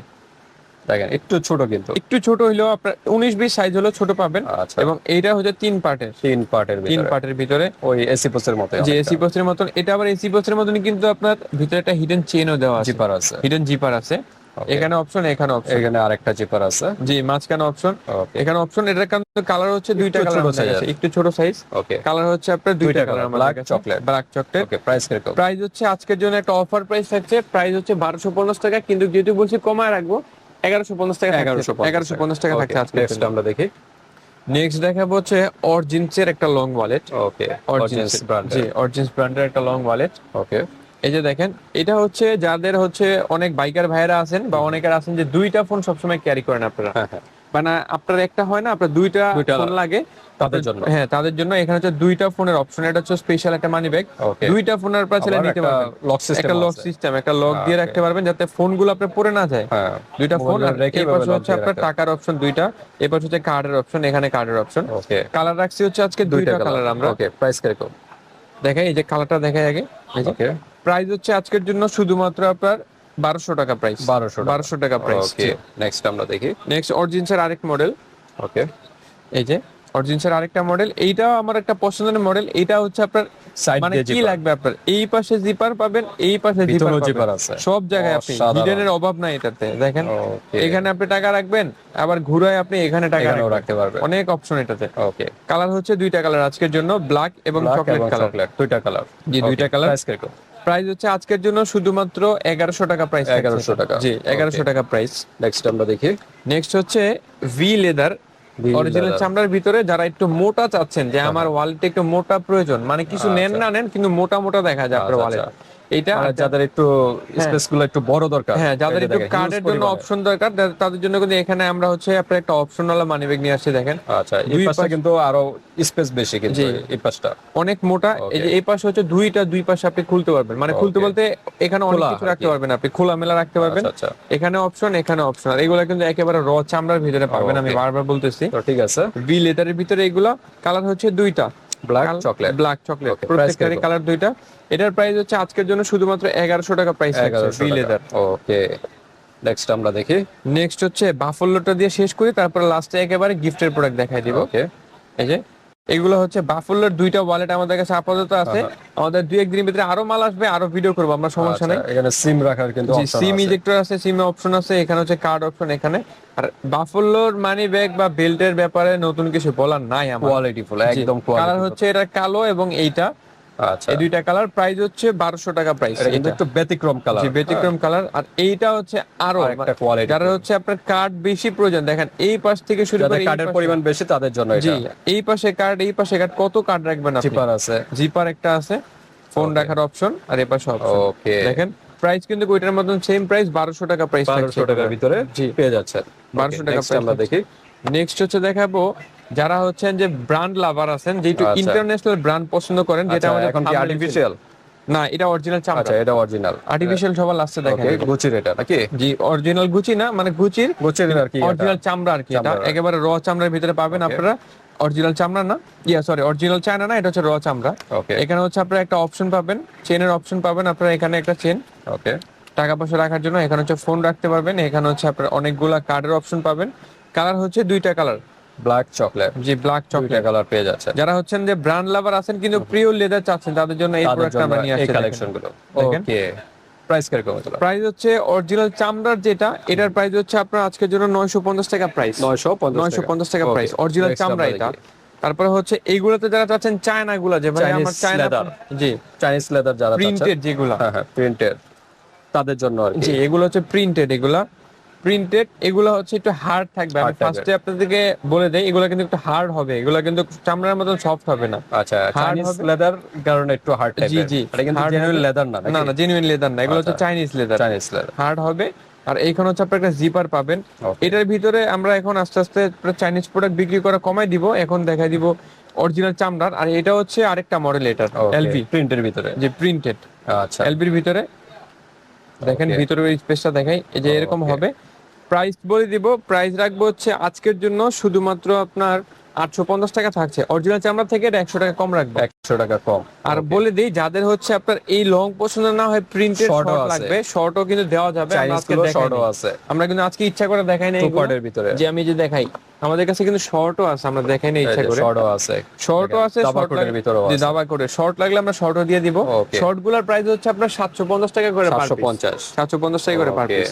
দেখেন একটু ছোট কিন্তু। একটু ছোট হইলেও আপনার উনিশ বিশ সাইজ হলেও ছোট পাবেন আচ্ছা। এবং এইটা হচ্ছে তিন পার্টের তিন পার্টের তিন পার্টের ভিতরে ওই এসি পোস্টের মতো যে এসি বক্সের মতন এটা আবার এসি বক্সের মতনই কিন্তু আপনার ভিতরে একটা হিডেন চেনও দেওয়া আছে। জিপার আছে। হিডেন জিপার আছে। এখানে অপশন এখানে অপশন এখানে আরেকটা জিপার আছে। জি মাঝখানে অপশন এখানে অপশন এটার কিন্তু কালার হচ্ছে দুইটা কালার ছোট size একটু ছোট সাইজ ওকে কালার হচ্ছে আপনার দুইটা কালার কাছে। chocolate. Black chocolate okay price কীরকম প্রাইস হচ্ছে আজকের জন্য একটা অফার প্রাইস থাকছে। প্রাইস হচ্ছে বারোশো পঞ্চাশ টাকা কিন্তু যেহেতু বলছি কমায় রাখব এগারোশো পঞ্চাশ টাকা এগারোশো এগারোশো পঞ্চাশ টাকা থাকছে আজকে নেক্সট আমরা দেখি। নেক্সট দেখাবো হচ্ছে অরজিন্সের একটা long wallet okay Origins original brand জি অরজিন্স ব্র্যান্ডের একটা লং ওয়ালেট ওকে এই যে দেখেন এটা হচ্ছে যাদের হচ্ছে অনেক বাইকার ভাইয়েরা আছেন বা অনেকের আছেন যে দুইটা ফোন সবসময় ক্যারি করেন আপনারা। হ্যাঁ হ্যাঁ। মানে আপনার একটা হয় না আপনার দুইটা ফোন লাগে। তাদের জন্য। হ্যাঁ তাদের জন্য। এখানে হচ্ছে দুইটা ফোনের অপশন এটা হচ্ছে স্পেশাল একটা মানি ব্যাগ দুইটা ফোনের আপনার ছেলে নিতে পারবেন। lock system একটা লক সিস্টেম একটা লক দিয়ে রাখতে পারবেন যাতে ফোনগুলো আপনার পড়ে না যায়। হ্যাঁ। দুইটা ফোন আর এই পাশে হচ্ছে আপনার টাকার অপশন দুইটা। এই পাশে হচ্ছে কার্ডের অপশন এখানে কার্ডের অপশন কালার রাখছি হচ্ছে আজকে দুইটা কালার আমরা। ওকে প্রাইস কীরকম দেখাই এই যে কালারটা দেখাই আগে। প্রাইস হচ্ছে আজকের জন্য শুধুমাত্র আপনার বারোশো টাকা প্রাইস 1200 টাকা। বারোশো টাকা প্রাইস ওকে নেক্সট আমরা দেখি। নেক্সট অরিজিনসের আরেক মডেল ওকে এই যে অরিজিনসের আরেকটা মডেল এইটাও আমার একটা পছন্দের মডেল এটা হচ্ছে আপনার মানে কি লাগবে আপনার? এই পাশে জিপার পাবেন এই পাশে জিপার আছে। সব জায়গায় আপনি। হিডেনের অভাব নাই এটাতে। দেখেন এখানে আপনি টাকা রাখবেন আবার ঘুরায় আপনি এখানে টাকা রাখতে পারবেন। অনেক অপশন এটাতে। ওকে কালার হচ্ছে দুইটা কালার আজকের জন্য ব্ল্যাক এবং চকলেট কালার দুইটা কালার জি, দুইটা colour। প্রাইস হচ্ছে আজকের জন্য শুধুমাত্র এগারোশো টাকা প্রাইস এগারোশো টাকা। জি এগারোশো টাকা প্রাইস নেক্সট আমরা দেখি। নেক্সট হচ্ছে ভি লেদার অরিজিনাল চামড়ার ভিতরে যারা একটু মোটা চাচ্ছেন যে আমার ওয়ালেটে একটু মোটা প্রয়োজন মানে কিছু নেন না নেন কিন্তু মোটা মোটা দেখা যায় আপনার আচ্ছা, ওয়ালেট আচ্ছা। এটা মানে যাদের একটু স্পেসগুলো একটু বড় দরকার হ্যাঁ যাদের একটু কার্ডের জন্য অপশন দরকার তাদের জন্য কিন্তু এখানে আমরা হচ্ছে আপনার একটা অপশনাল মানি ব্যাগ নিয়ে আসছি দেখেন। আচ্ছা এই পাশটা কিন্তু আরও স্পেস বেশি কিন্তু এই পাশটা। অনেক মোটা এই যে এই পাশে হচ্ছে দুইটা দুই পাশে আপনি খুলতে পারবেন। মানে খুলতে বলতে এখানে অনেক কিছু রাখতে পারবেন আপনি খোলা মেলা রাখতে পারবেন। আচ্ছা, আচ্ছা। এখানে অপশন এখানে অপশন আর এগুলো কিন্তু একেবারে র চামড়ার ভিতরে পাবেন আমি বারবার বলতেছি। তো ঠিক আছে। বি লেদারের ভিতরে এগুলো কালার হচ্ছে দুইটা। ব্ল্যাক চকলেট ব্ল্যাক চকলেট প্রত্যেকটারই কালার দুইটা। এটার প্রাইস হচ্ছে আজকের জন্য শুধুমাত্র এগারোশো টাকা প্রাইস এগারোশো লেদার ওকে নেক্সট আমরা দেখি। নেক্সট হচ্ছে বাফলোটা দিয়ে শেষ করি তারপর লাস্টে একেবারে গিফটের প্রোডাক্ট দেখাই দিব। ওকে এই যে এগুলো হচ্ছে বাফুলের দুইটা ওয়ালেট আমাদের কাছে আপাতত আছে। আমাদের দুই একদিনের ভিতরে আরও মাল আসবে আরও ভিডিও করব আমরা সমস্যা নেই। আচ্ছা, এখানে সিম রাখার কিন্তু সিম। ইজেক্টর আছে। সিম অপশন আছে এখানে হচ্ছে কার্ড অপশন এখানে। আর বাফুলোর মানি ব্যাগ বা বেল্টের ব্যাপারে নতুন কিছু বলার নাই আমার। কোয়ালিটি ফুল একদম কালার হচ্ছে এটা কালো এবং এইটা। আচ্ছা। এই দুইটা কালার প্রাইস হচ্ছে বারোশো টাকা প্রাইস এটা একটু ব্যতিক্রম কালার জি ব্যতিক্রম কালার আর এইটা হচ্ছে আরও একটা quality যারা হচ্ছে আপনার কার্ড বেশি প্রয়োজন দেখেন এই পাশ থেকে শুরু করে এই কার্ডের পরিমাণ বেশি তাদের জন্য জি এটা এই পাশে কার্ড এই পাশে কার্ড কত কার্ড রাখবেন আপনি? চিপার আছে। জিপার একটা আছে। ফোন রাখার অপশন আর এই পাশে অপশন ওকে দেখেন প্রাইস কিন্তু ওইটার মতন সেম প্রাইস বারোশো টাকা প্রাইস বারোশো টাকার ভিতরে জি। পেয়ে যাচ্ছেন। 1200 টাকা আমরা দেখি। নেক্সট হচ্ছে দেখাবো যারা হচ্ছেন যে ব্র্যান্ড লাভার আছেন আচ্ছা। ইন্টারন্যাশনাল ব্র্যান্ড পছন্দ করেন যেটা আচ্ছা আমাদের এখন আর্টিফিশিয়াল না এটা অরিজিনাল চামড়া। আচ্ছা এটা অরিজিনাল আর্টিফিশিয়াল সবার লাস্টে দেখেন। গুচির এটা নাকি? জি অরিজিনাল গুচি না মানে গুচির গুচির আর কি অরিজিনাল চামড়া আর কি এটা। একেবারে র চামড়ার ভিতরে পাবেন আপনারা। অরিজিনাল চামড়া না? ইয়া সরি অরিজিনাল চায়না না এটা হচ্ছে র চামড়া। ওকে এখানে হচ্ছে আপনারা একটা অপশন পাবেন চেনের অপশন পাবেন আপনারা এখানে একটা চেন ওকে টাকা পয়সা রাখার জন্য এখানে হচ্ছে ফোন রাখতে পারবেন। এখানে হচ্ছে আপনার অনেকগুলা কার্ডের অপশন পাবেন। কালার হচ্ছে দুইটা কালার ব্ল্যাক চকলেট জি ব্ল্যাক চকলেট কালার পেয়ে যাচ্ছে। যারা হচ্ছেন যে ব্র্যান্ড লাভার আছেন কিন্তু প্রিয় লেদার চাচ্ছেন তাদের জন্য এই প্রোডাক্ট আমরা নিয়ে আসছি কালেকশনগুলো ওকে প্রাইস কীরকম প্রাইস হচ্ছে অরিজিনাল চামড়ার যেটা এটার প্রাইস হচ্ছে আপনার আজকের জন্য নয়শো পঞ্চাশ টাকা প্রাইস 950 নয়শো পঞ্চাশ টাকা প্রাইস অরিজিনাল চামড়া এটা। তারপরে হচ্ছে এইগুলোতে যারা চাচ্ছেন চায়না গুলা যে Chinese আমার চায়না। জি। চাইনিজ লেদার যারা প্রিন্টেড যেগুলা। হ্যাঁ হ্যাঁ প্রিন্টেড তাদের জন্য আর জি এগুলো হচ্ছে প্রিন্টেড এগুলা। প্রিন্টেড এগুলো হচ্ছে একটু হার্ড থাকবে। আমি ফার্স্টে আপনাদেরকে বলে দেই এগুলো কিন্তু একটু হার্ড হবে। এগুলো কিন্তু চামড়ার মতন সফট হবে না। আচ্ছা চাইনিজ লেদার কারণে একটু হার্ড জি জি। এটা কিন্তু জেনুইন লেদার না না না জেনুইন লেদার না। এগুলো হচ্ছে আচ্ছা। Chinese leather Chinese leather hard হবে। আর এইখানে হচ্ছে আপনার একটা জিপার পাবেন। এটার ভিতরে আমরা এখন আস্তে আস্তে চাইনিজ প্রোডাক্ট বিক্রি করা কমাই দিব। এখন দেখাই দিব অরিজিনাল চামড়ার। আর এটা হচ্ছে আরেকটা মডেল এটার এলভি প্রিন্টের ভিতরে। যে প্রিন্টেড আচ্ছা। এলবির ভিতরে। দেখেন. ভিতরে স্পেসটা দেখাই। এই যে এরকম হবে। প্রাইস বলে দিব প্রাইস রাখব হচ্ছে আজকের জন্য শুধুমাত্র আপনার আটশো পঞ্চাশ টাকা থাকছে। অরিজিনাল চামড়া থেকে একশো টাকা কম রাখবে। একশো টাকা কম। আর বলে দিই যাদের হচ্ছে আপনার এই লং পছন্দ না হয় ও শর্ট লাগবে শর্টও কিন্তু দেওয়া যাবে। শর্টও আছে। আমরা কিন্তু আজকে ইচ্ছা করে দেখাই নাই এগুলো। ভিতরে। যে আমি যে দেখাই আমাদের কাছে কিন্তু শর্টও আছে আমরা দেখাই নাই ইচ্ছা করে। শর্টও আছে। শর্টও আছে শর্ট কোটের ভিতরেও আছে। দাবা করে শর্ট লাগলে আমরা শর্টও দিয়ে দিব। শর্টগুলোর প্রাইস হচ্ছে আপনার সাতশো পঞ্চাশ টাকা করে পার সাতশো পিস পঞ্চাশ। সাতশো পঞ্চাশ টাকা করে পার পিস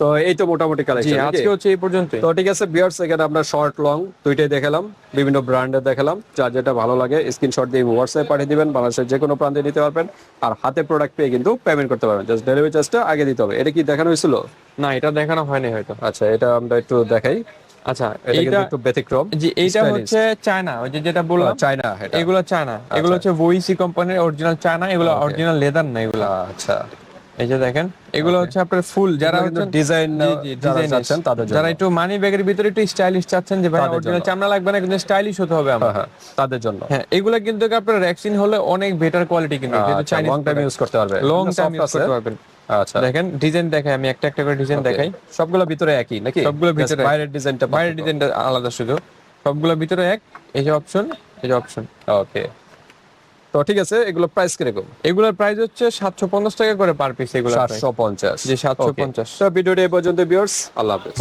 তো এই তো মোটামুটি জি কালেকশন আজকে হচ্ছে এই পর্যন্ত তো ঠিক আছে বিয়ার্স এখানে আমরা শর্ট লং দুইটাই দেখালাম বিভিন্ন ব্র্যান্ডের দেখালাম যার যেটা ভালো লাগে স্ক্রিনশট দিয়ে হোয়াটসঅ্যাপে পাঠিয়ে দিবেন বাংলাদেশের যে কোনো প্রান্তে নিতে পারবেন আর হাতে প্রোডাক্ট পেয়ে কিন্তু পেমেন্ট করতে পারবেন। জাস্ট ডেলিভারি চার্জটা আগে দিতে হবে। এটা কি দেখানো হয়েছিল? না এটা দেখানো হয়নি হয়তো। আচ্ছা এটা আমরা একটু দেখাই। আচ্ছা এটা একটু ব্যতিক্রম জি এইটা হচ্ছে চায়না ওই যে যেটা বললাম। চায়না এটা। এগুলো চায়না। এগুলো হচ্ছে ওইসি কোম্পানির অরিজিনাল চায়না এগুলো অরিজিনাল লেদার না এগুলো। আচ্ছা। এই যে দেখেন এগুলো হচ্ছে আপনার ফুল যারা হচ্ছে ডিজাইন যারা চাচ্ছেন তাদের জন্য। যারা একটু মানি ব্যাগের ভিতরে একটু স্টাইলিশ চাচ্ছেন যে ভাই অরিজিনাল চামড়া লাগবে না কিন্তু স্টাইলিশ হতে হবে আমার হ্যাঁ, হ্যাঁ, তাদের জন্য। হ্যাঁ এগুলো কিন্তু আপনার র্যাক্সিন হলে অনেক বেটার কোয়ালিটি কিন্তু আচ্ছা লং টাইম ইউজ করতে পারবে। লং টাইম ইউজ করতে পারবেন। আচ্ছা। দেখেন ডিজাইন দেখাই আমি একটা একটা করে ডিজাইন দেখাই। সবগুলো ভিতরে একই নাকি? সবগুলো ভিতরে। বাইরের ডিজাইনটা বাইরের ডিজাইনটা আলাদা শুধু। সবগুলো ভিতরে এক এই যে অপশন এই যে অপশন ওকে তো ঠিক আছে এগুলো প্রাইস কীরকম? এগুলোর প্রাইস হচ্ছে সাতশো পঞ্চাশ টাকা করে পার পিস এগুলো সাতশো পঞ্চাশ। জি, সাতশো পঞ্চাশ। ভিডিওটি এ পর্যন্ত বিয়ার্স আল্লাহ হাফেজ।